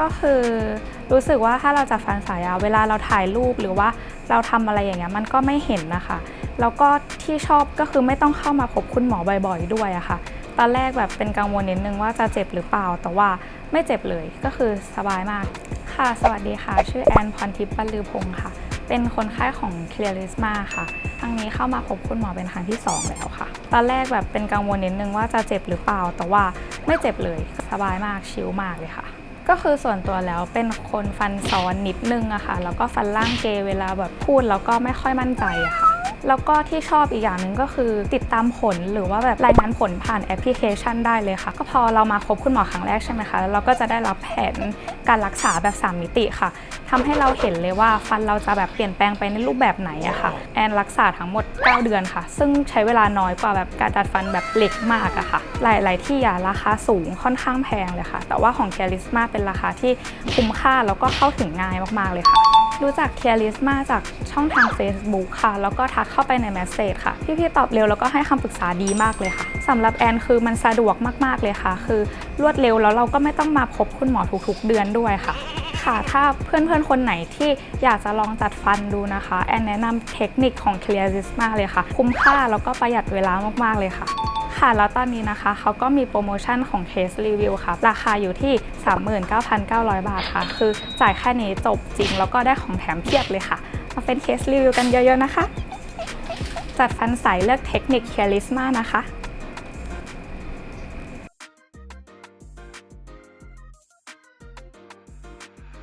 ก็คือรู้สึกว่าถ้าเราจัดฟันสายยาวเวลาเราถ่ายรูปหรือว่าเราทำอะไรอย่างเงี้ยมันก็ไม่เห็นนะคะ แล้วก็ที่ชอบก็คือไม่ต้องเข้ามาพบคุณหมอบ่อยๆด้วยอะค่ะตอนแรกแบบเป็นกังวลนิดนึงว่าจะเจ็บหรือเปล่า แต่ว่าไม่เจ็บเลยก็คือสบายมากค่ะ สวัสดีค่ะ ชื่อแอนพรทิพย์บรรลือพงศ์ค่ะ เป็นคนไข้ของ Clearisma ค่ะครั้งนี้เข้ามาพบคุณหมอเป็นครั้งที่ 2 แล้วค่ะ ตอนแรกแบบเป็นกังวลนิดนึงว่าจะเจ็บหรือเปล่า แต่ว่าไม่เจ็บเลยสบายมากชิลมากเลยค่ะ ก็คือส่วนตัวแล้วเป็นคนฟันซ้อนนิดนึงอะค่ะ แล้วก็ฟันล่างเกเวลาแบบพูดแล้วก็ไม่ค่อยมั่นใจอะค่ะ แล้วก็ที่ชอบอีกอย่างหนึ่งก็คือติดตามผลหรือว่าแบบรายงานผลผ่านแอปพลิเคชันได้เลยค่ะ ก็พอเรามาพบคุณหมอครั้งแรกใช่ไหมคะแล้วเราก็จะได้รับแผนการรักษาแบบ 3 มิติค่ะทำให้เราเห็นเลยว่าฟันเราจะแบบเปลี่ยนแปลงไปในรูปแบบไหนอะค่ะ แอนรักษาทั้งหมด 9 เดือนค่ะ ซึ่งใช้เวลาน้อยกว่าแบบการดัดฟันแบบเหล็กมากอะค่ะ หลาย ๆ ที่อะราคาสูงค่อนข้างแพงเลยค่ะ แต่ว่าของ c a r i s m a เป็นราคาที่คุ้มค่าแล้วก็เข้าถึงง่ายมาก ๆ เลยค่ะ รู้จัก c a r i s m a จากช่องทาง Facebook ค่ะ แล้วก็ทักเข้าไปใน m ม s เ a g e ค่ะ พี่ๆตอบเร็วแล้วก็ให้คำปรึกษาดีมากเลยค่ะสำหรับแอนคือมันสะดวกมากๆเลยค่ะ คือรวดเร็วแล้วเราก็ไม่ต้องมาพบคุณหมอทุกๆ เดือนด้วยค่ะค่ะถ้าเพื่อนๆ คนไหนที่อยากจะลองจัดฟันดูนะคะ แอนแนะนำเทคนิคของ Clearisma เลยค่ะ คุ้มค่าแล้วก็ประหยัดเวลามากๆเลยค่ะ ค่ะ แล้วตอนนี้นะคะเขาก็มีโปรโมชั่นของเคสรีวิวค่ะ ราคาอยู่ที่ 39,900 บาทค่ะ คือจ่ายแค่นี้จบจริง แล้วก็ได้ของแถมเพียบเลยค่ะ มาเป็นเคสรีวิวกันเยอะๆนะคะ จัดฟันใสเลือกเทคนิคเคลิสมานะคะ